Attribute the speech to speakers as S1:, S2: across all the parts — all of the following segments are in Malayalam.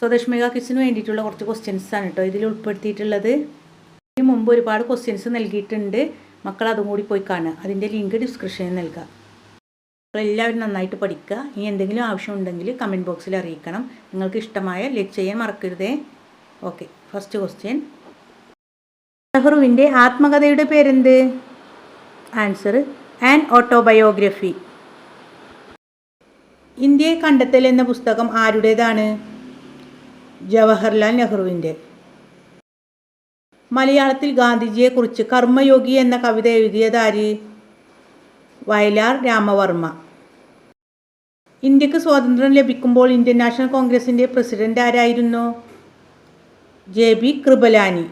S1: സ്വദേശ് കിസിന് വേണ്ടിയിട്ടുള്ള കുറച്ച് ക്വസ്റ്റ്യൻസ് ആണ് കേട്ടോ ഇതിൽ ഉൾപ്പെടുത്തിയിട്ടുള്ളത് ഇതിന് മുമ്പ് ഒരുപാട് ക്വസ്റ്റ്യൻസ് നൽകിയിട്ടുണ്ട്. മക്കൾ അതും കൂടി പോയി കാണുക. അതിന്റെ ലിങ്ക് ഡിസ്ക്രിപ്ഷനിൽ നൽകുക എല്ലാവരും നന്നായിട്ട് പഠിക്കുക. ഇനി എന്തെങ്കിലും ആവശ്യമുണ്ടെങ്കിൽ കമന്റ് ബോക്സിൽ അറിയിക്കണം. നിങ്ങൾക്ക് ഇഷ്ടമായ ലൈക്ക് ചെയ്യാൻ മറക്കരുതേ. ഓക്കെ ഫസ്റ്റ് ക്വസ്റ്റ്യൻ നെഹ്റുവിന്റെ ആത്മകഥയുടെ പേരെന്ത്? ആൻസർ ആൻ ഓട്ടോബയോഗ്രഫി ഇന്ത്യയെ കണ്ടെത്തൽ എന്ന പുസ്തകം ആരുടേതാണ്? ജവഹർലാൽ നെഹ്റുവിന്റെ. മലയാളത്തിൽ ഗാന്ധിജിയെക്കുറിച്ച് കർമ്മയോഗി എന്ന കവിത എഴുതിയതാരി വയലാർ രാമവർമ്മ. ഇന്ത്യയ്ക്ക് സ്വാതന്ത്ര്യം ലഭിക്കുമ്പോൾ ഇന്ത്യൻ നാഷണൽ കോൺഗ്രസിന്റെ പ്രസിഡന്റ് ആരായിരുന്നു? J B Kripalani.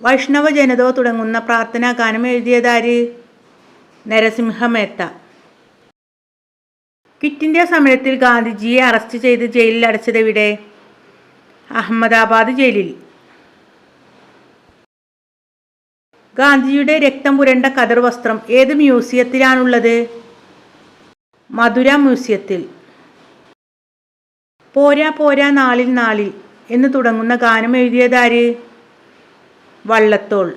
S1: വൈഷ്ണവ ജനതോ തുടങ്ങുന്ന പ്രാർത്ഥനാ ഗാനം എഴുതിയതാര് നരസിംഹ മേത്ത. കിറ്റിന്റെ ഇന്ത്യ സമരത്തിൽ ഗാന്ധിജിയെ അറസ്റ്റ് ചെയ്ത് ജയിലിൽ അടച്ചതെവിടെ? അഹമ്മദാബാദ് ജയിലിൽ. ഗാന്ധിയുടെ രക്തം പുരണ്ട കതർ വസ്ത്രം ഏത് മ്യൂസിയത്തിലാണുള്ളത്? മധുര മ്യൂസിയത്തിൽ. പോരാ പോരാ നാളിൽ നാളിൽ എന്ന് തുടങ്ങുന്ന ഗാനം എഴുതിയതാര് വള്ളത്തോൾ.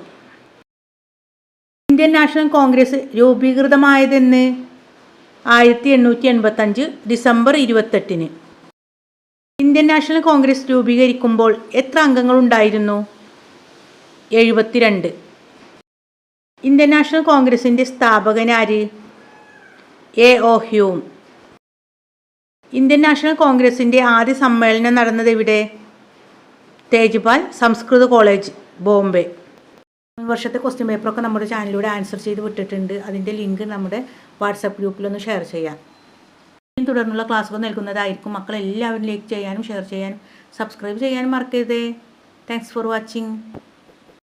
S1: ഇന്ത്യൻ നാഷണൽ കോൺഗ്രസ് രൂപീകൃതമായതെന്ന് ആയിരത്തി എണ്ണൂറ്റി എൺപത്തഞ്ച് ഡിസംബർ ഇരുപത്തെട്ടിന്. ഇന്ത്യൻ നാഷണൽ കോൺഗ്രസ് രൂപീകരിക്കുമ്പോൾ എത്ര അംഗങ്ങളുണ്ടായിരുന്നു? എഴുപത്തിരണ്ട്. ഇന്ത്യൻ നാഷണൽ കോൺഗ്രസിന്റെ സ്ഥാപകനാര് A. O. Hume. Indian national കോൺഗ്രസിന്റെ ആദ്യ സമ്മേളനം നടന്നത് എവിടെ? തേജ്പാൽ സംസ്കൃത കോളേജ് ബോംബെ. വർഷത്തെ ക്വസ്റ്റ്യൻ പേപ്പറൊക്കെ നമ്മുടെ ചാനലിലൂടെ ആൻസർ ചെയ്ത് വിട്ടിട്ടുണ്ട്. അതിന്റെ ലിങ്ക് നമ്മുടെ വാട്സപ്പ് ഗ്രൂപ്പിലൊന്ന് ഷെയർ ചെയ്യാം. തുടർന്നുള്ള ക്ലാസ്സുകൾ നൽകുന്നതായിരിക്കും. മക്കൾ എല്ലാവരും ലൈക്ക് ചെയ്യാനും ഷെയർ ചെയ്യാനും സബ്സ്ക്രൈബ് ചെയ്യാനും മറക്കരുതേ. Thanks for watching